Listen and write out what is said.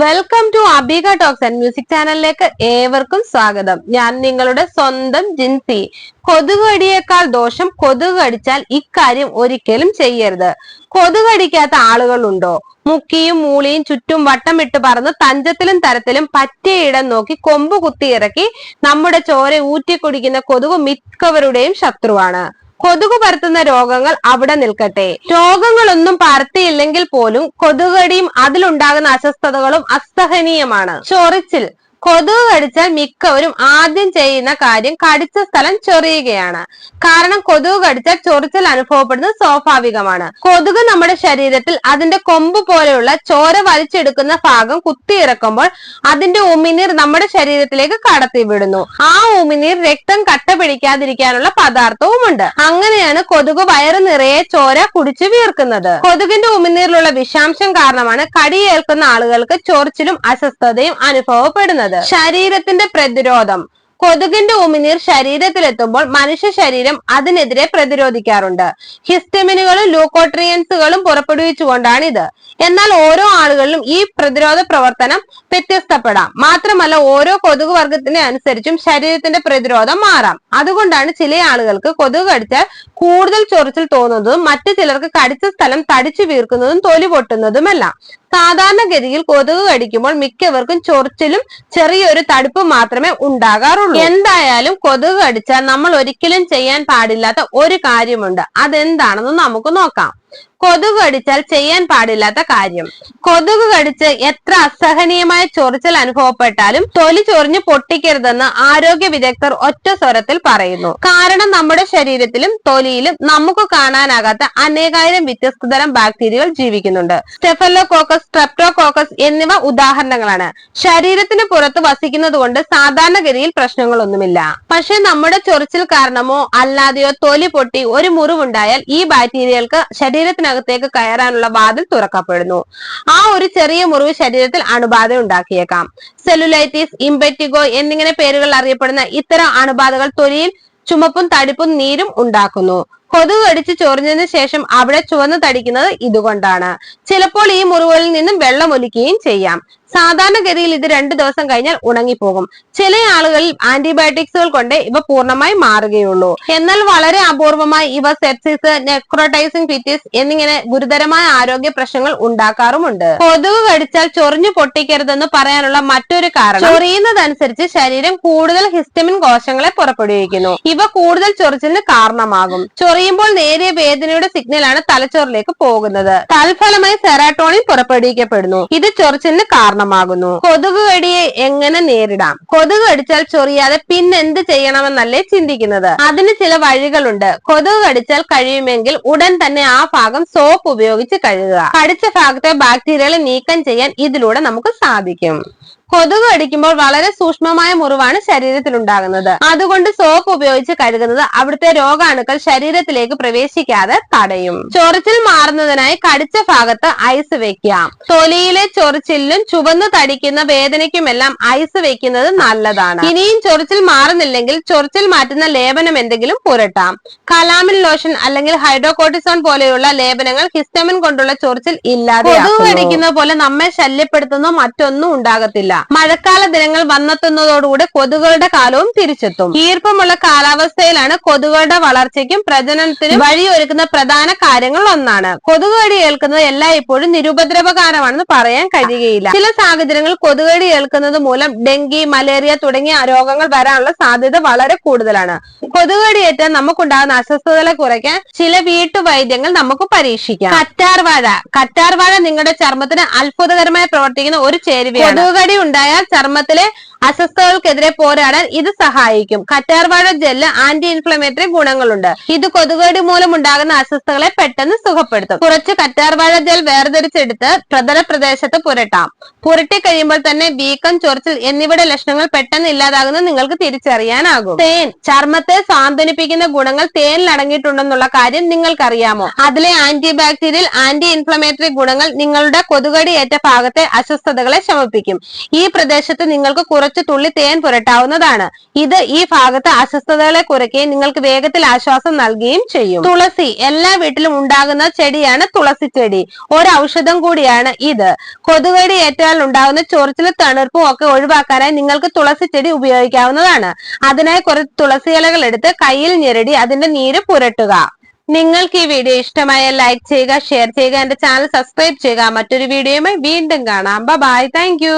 Welcome to Abika talks and music ചാനലിലേക്ക് ഏവർക്കും സ്വാഗതം. ഞാൻ നിങ്ങളുടെ സ്വന്തം ജിൻസി. കൊതുകടിയേക്കാൾ ദോഷം കൊതുക് അടിച്ചാൽ ഇക്കാര്യം ഒരിക്കലും ചെയ്യരുത്. കൊതുക് കടിക്കാത്ത ആളുകളുണ്ടോ? മുക്കിയും മൂളിയും ചുറ്റും വട്ടമിട്ട് പറന്ന് തഞ്ചത്തിലും തരത്തിലും പറ്റിയ ഇടം നോക്കി കൊമ്പ് കുത്തിയിറക്കി നമ്മുടെ ചോര ഊറ്റി കുടിക്കുന്ന കൊതുക് മിക്കവരുടെയും ശത്രുവാണ്. കൊതുക് പരത്തുന്ന രോഗങ്ങൾ അവിടെ നിൽക്കട്ടെ. രോഗങ്ങളൊന്നും പരത്തിയില്ലെങ്കിൽ പോലും കൊതുകടിയും അതിലുണ്ടാകുന്ന അസ്വസ്ഥതകളും അസഹനീയമാണ്. ചൊറിച്ചിൽ കൊതുക് കടിച്ചാൽ മിക്കവരും ആദ്യം ചെയ്യുന്ന കാര്യം കടിച്ച സ്ഥലം ചൊറിയുകയാണ്. കാരണം കൊതുക് കടിച്ചാൽ ചൊറിച്ചൽ അനുഭവപ്പെടുന്നത് സ്വാഭാവികമാണ്. കൊതുക് നമ്മുടെ ശരീരത്തിൽ അതിന്റെ കൊമ്പ് പോലെയുള്ള ചോര വലിച്ചെടുക്കുന്ന ഭാഗം കുത്തിയിറക്കുമ്പോൾ അതിന്റെ ഉമിനീർ നമ്മുടെ ശരീരത്തിലേക്ക് കടത്തിവിടുന്നു. ആ ഉമിനീർ രക്തം കട്ട പിടിക്കാതിരിക്കാനുള്ള പദാർത്ഥവുമുണ്ട്. അങ്ങനെയാണ് കൊതുക് വയറ് നിറയെ ചോര കുടിച്ചു വീർക്കുന്നത്. കൊതുകിന്റെ ഉമിനീരിലുള്ള വിഷാംശം കാരണമാണ് കടിയേൽക്കുന്ന ആളുകൾക്ക് ചൊറിച്ചിലും അസ്വസ്ഥതയും അനുഭവപ്പെടുന്നത്. ശരീരത്തിന്റെ പ്രതിരോധം. കൊതുകിന്റെ ഉമിനീർ ശരീരത്തിലെത്തുമ്പോൾ മനുഷ്യ ശരീരം അതിനെതിരെ പ്രതിരോധിക്കാറുണ്ട്. ഹിസ്റ്റമിനുകളും ലൂക്കോട്രിയൻസുകളും പുറപ്പെടുവിച്ചുകൊണ്ടാണ് ഇത് എന്നാൽ ഓരോ ആളുകളിലും ഈ പ്രതിരോധ പ്രവർത്തനം വ്യത്യസ്തപ്പെടാം. മാത്രമല്ല ഓരോ കൊതുക് വർഗത്തിനെ അനുസരിച്ചും ശരീരത്തിന്റെ പ്രതിരോധം മാറാം. അതുകൊണ്ടാണ് ചില ആളുകൾക്ക് കൊതുക് കടിച്ചാൽ കൂടുതൽ ചൊറിച്ചിൽ തോന്നുന്നതും മറ്റു ചിലർക്ക് കടിച്ച സ്ഥലം തടിച്ചു വീർക്കുന്നതും തൊലി പൊട്ടുന്നതുമെല്ലാം. സാധാരണഗതിയിൽ കൊതുക് കടിക്കുമ്പോൾ മിക്കവർക്കും ചൊറിച്ചിലും ചെറിയൊരു തടുപ്പ് മാത്രമേ ഉണ്ടാകാറുള്ളൂ. എന്തായാലും കൊതുക് കടിച്ചാൽ നമ്മൾ ഒരിക്കലും ചെയ്യാൻ പാടില്ലാത്ത ഒരു കാര്യമുണ്ട്. അതെന്താണെന്ന് നമുക്ക് നോക്കാം. കൊതുക് കടിച്ചാൽ ചെയ്യാൻ പാടില്ലാത്ത കാര്യം. കൊതുക് കടിച്ച് എത്ര അസഹനീയമായ ചൊറിച്ചൽ അനുഭവപ്പെട്ടാലും തൊലി ചൊറിഞ്ഞ് പൊട്ടിക്കരുതെന്ന് ആരോഗ്യ വിദഗ്ധർ ഒറ്റ സ്വരത്തിൽ പറയുന്നു. കാരണം നമ്മുടെ ശരീരത്തിലും തൊലിയിലും നമുക്ക് കാണാനാകാത്ത അനേകായിരം വ്യത്യസ്ത തരം ബാക്ടീരിയകൾ ജീവിക്കുന്നുണ്ട്. സ്റ്റെഫലോകോക്കസ് സ്ട്രെപ്റ്റോകോക്കസ് എന്നിവ ഉദാഹരണങ്ങളാണ്. ശരീരത്തിന് പുറത്ത് വസിക്കുന്നത് കൊണ്ട് സാധാരണഗതിയിൽ പ്രശ്നങ്ങളൊന്നുമില്ല. പക്ഷെ നമ്മുടെ ചൊറിച്ചിൽ കാരണമോ അല്ലാതെയോ തൊലി പൊട്ടി ഒരു മുറിവുണ്ടായാൽ ഈ ബാക്ടീരിയകൾക്ക് ശരീരത്തിനകത്തേക്ക് കയറാനുള്ള വാതിൽ തുറക്കപ്പെടുന്നു. ആ ഒരു ചെറിയ മുറിവ് ശരീരത്തിൽ അണുബാധ ഉണ്ടാക്കിയേക്കാം. സെല്ലുലൈറ്റിസ് ഇംബറ്റിഗോ എന്നിങ്ങനെ പേരുകൾ അറിയപ്പെടുന്ന ഇത്തരം അണുബാധകൾ തൊലിയിൽ ചുമപ്പും തടിപ്പും നീരും ഉണ്ടാക്കുന്നു. കൊതുക് കടിച്ച് ചൊറിഞ്ഞതിന് ശേഷം അവിടെ ചുവന്ന് തടിക്കുന്നത് ഇതുകൊണ്ടാണ്. ചിലപ്പോൾ ഈ മുറിവുകളിൽ നിന്നും വെള്ളം ഒലിക്കുകയും ചെയ്യാം. സാധാരണഗതിയിൽ ഇത് രണ്ടു ദിവസം കഴിഞ്ഞാൽ ഉണങ്ങിപ്പോകും. ചില ആളുകളിൽ ആന്റിബയോട്ടിക്സുകൾ കൊണ്ട് ഇവ പൂർണമായി മാറുകയുള്ളൂ. എന്നാൽ വളരെ അപൂർവമായി ഇവ സെപ്സിസ് നെക്രോട്ടൈസിംഗ് ഫിറ്റിസ് എന്നിങ്ങനെ ഗുരുതരമായ ആരോഗ്യ പ്രശ്നങ്ങൾ ഉണ്ടാക്കാറുമുണ്ട്. കൊതുക് കടിച്ചാൽ ചൊറിഞ്ഞു പൊട്ടിക്കരുതെന്ന് പറയാനുള്ള മറ്റൊരു കാരണം ചൊറിയുന്നതനുസരിച്ച് ശരീരം കൂടുതൽ ഹിസ്റ്റമിൻ കോശങ്ങളെ പുറപ്പെടുവിക്കുന്നു. ഇവ കൂടുതൽ ചൊറിച്ചിലിന് കാരണമാകും. ചൊറിയുമ്പോൾ നേരിയ വേദനയുടെ സിഗ്നലാണ് തലച്ചോറിലേക്ക് പോകുന്നത്. തൽഫലമായി സെറാട്ടോണിൻ പുറപ്പെടുവിക്കപ്പെടുന്നു. ഇത് ചൊറിച്ചിലിന് കാരണമാകുന്നു. കൊതുക് കടിയെ എങ്ങനെ നേരിടാം? കൊതുക് കടിച്ചാൽ ചൊറിയാതെ പിന്നെന്ത് ചെയ്യണമെന്നല്ലേ ചിന്തിക്കുന്നത്? അതിന് ചില വഴികളുണ്ട്. കൊതുക് കടിച്ചാൽ കഴിയുമെങ്കിൽ ഉടൻ തന്നെ ആ ഭാഗം സോപ്പ് ഉപയോഗിച്ച് കഴുകുക. കടിച്ച ഭാഗത്തെ ബാക്ടീരിയകളെ നീക്കം ചെയ്യാൻ ഇതിലൂടെ നമുക്ക് സാധിക്കും. കൊതുക് കടിക്കുമ്പോൾ വളരെ സൂക്ഷ്മമായ മുറിവാണ് ശരീരത്തിൽ ഉണ്ടാകുന്നത് അതുകൊണ്ട് സോപ്പ് ഉപയോഗിച്ച് കഴുകുന്നത് അവിടുത്തെ രോഗാണുക്കൾ ശരീരത്തിലേക്ക് പ്രവേശിക്കാതെ തടയും. ചൊറിച്ചിൽ മാറുന്നതിനായി കടിച്ച ഭാഗത്ത് ഐസ് വെക്കാം തൊലിയിലെ ചൊറിച്ചിലിനും ചുവന്നു തടിക്കുന്ന വേദനയ്ക്കുമെല്ലാം ഐസ് വെക്കുന്നത് നല്ലതാണ്. ഇനിയും ചൊറിച്ചിൽ മാറുന്നില്ലെങ്കിൽ ചൊറിച്ചിൽ മാറ്റുന്ന ലേപനം എന്തെങ്കിലും പുരട്ടാം. കലാമിൻ ലോഷൻ അല്ലെങ്കിൽ ഹൈഡ്രോകോട്ടിസോൺ പോലെയുള്ള ലേപനങ്ങൾ ഹിസ്റ്റമിൻ കൊണ്ടുള്ള ചൊറിച്ചിൽ ഇല്ലാതെ കൊതുക് കടിക്കുന്ന പോലെ നമ്മെ ശല്യപ്പെടുത്തുന്ന മറ്റൊന്നും ഉണ്ടാകത്തില്ല. മഴക്കാല ദിനങ്ങൾ വന്നെത്തുന്നതോടുകൂടി കൊതുകുകളുടെ കാലവും തിരിച്ചെത്തും. ഈർപ്പമുള്ള കാലാവസ്ഥയിലാണ് കൊതുകുകളുടെ വളർച്ചയ്ക്കും പ്രജനനത്തിനും വഴിയൊരുക്കുന്ന പ്രധാന കാര്യങ്ങൾ ഒന്നാണ്. കൊതുകുകടി ഏൽക്കുന്നത് എല്ലായ്പ്പോഴും നിരുപദ്രവകാരമാണെന്ന് പറയാൻ കഴിയുകയില്ല. ചില സാഹചര്യങ്ങളിൽ കൊതുകടി ഏൽക്കുന്നത് മൂലം ഡെങ്കി മലേറിയ തുടങ്ങിയ രോഗങ്ങൾ വരാനുള്ള സാധ്യത വളരെ കൂടുതലാണ്. കൊതുകുകടിയേറ്റാൽ നമുക്കുണ്ടാകുന്ന അസ്വസ്ഥതകളെ കുറയ്ക്കാൻ ചില വീട്ടുവൈദ്യങ്ങൾ നമുക്ക് പരീക്ഷിക്കാം. കറ്റാർവാഴ. കറ്റാർവാഴ നിങ്ങളുടെ ചർമ്മത്തിന് അത്ഭുതകരമായി പ്രവർത്തിക്കുന്ന ഒരു ചേരുവയാണ്. കൊതുകുകടി ഉണ്ടായാൽ ചർമ്മത്തിലെ അസ്വസ്ഥതകൾക്കെതിരെ പോരാടാൻ ഇത് സഹായിക്കും. കറ്റാർവാഴ ജെല്ല് ആന്റി ഇൻഫ്ലമേറ്ററി ഗുണങ്ങളുണ്ട്. ഇത് കൊതുകടി മൂലം ഉണ്ടാകുന്ന അസ്വസ്ഥതകളെ പെട്ടെന്ന് സുഖപ്പെടുത്തും. കുറച്ച് കറ്റാർവാഴ ജെൽ വേർതിരിച്ചെടുത്ത് പ്രതല പ്രദേശത്ത് പുരട്ടാം. പുരട്ടി കഴിയുമ്പോൾ തന്നെ വീക്കം ചൊറിച്ചിൽ എന്നിവയുടെ ലക്ഷണങ്ങൾ പെട്ടെന്ന് ഇല്ലാതാകുന്ന നിങ്ങൾക്ക് തിരിച്ചറിയാനാകും. തേൻ. ചർമ്മത്തെ സാന്ത്വനിപ്പിക്കുന്ന ഗുണങ്ങൾ തേനിൽ അടങ്ങിയിട്ടുണ്ടെന്നുള്ള കാര്യം നിങ്ങൾക്കറിയാമോ? അതിലെ ആന്റി ബാക്ടീരിയൽ ആന്റി ഇൻഫ്ലമേറ്ററി ഗുണങ്ങൾ നിങ്ങളുടെ കൊതുകടി ഏറ്റ ഭാഗത്തെ അസ്വസ്ഥതകളെ ശമിപ്പിക്കും. ഈ പ്രദേശത്ത് നിങ്ങൾക്ക് കുറച്ച് കുറച്ച് തുള്ളി തേൻ പുരട്ടാവുന്നതാണ്. ഇത് ഈ ഭാഗത്ത് അസ്വസ്ഥതകളെ കുറയ്ക്കുകയും നിങ്ങൾക്ക് വേഗത്തിൽ ആശ്വാസം നൽകുകയും ചെയ്യും. തുളസി എല്ലാ വീട്ടിലും ഉണ്ടാകുന്ന ചെടിയാണ് തുളസി ചെടി. ഒരു ഔഷധം കൂടിയാണ് ഇത്. കൊതുകടി ഏറ്റാൽ ഉണ്ടാകുന്ന ചൊറിച്ചിൽ തണുപ്പും ഒക്കെ ഒഴിവാക്കാനായി നിങ്ങൾക്ക് തുളസി ചെടി ഉപയോഗിക്കാവുന്നതാണ്. അതിനായി കുറച്ച് തുളസി ഇലകൾ എടുത്ത് കയ്യിൽ ഞെരടി അതിന്റെ നീര് പുരട്ടുക. നിങ്ങൾക്ക് ഈ വീഡിയോ ഇഷ്ടമായ ലൈക്ക് ചെയ്യുക ഷെയർ ചെയ്യുക എന്റെ ചാനൽ സബ്സ്ക്രൈബ് ചെയ്യുക. മറ്റൊരു വീഡിയോയുമായി വീണ്ടും കാണാം. Bye thank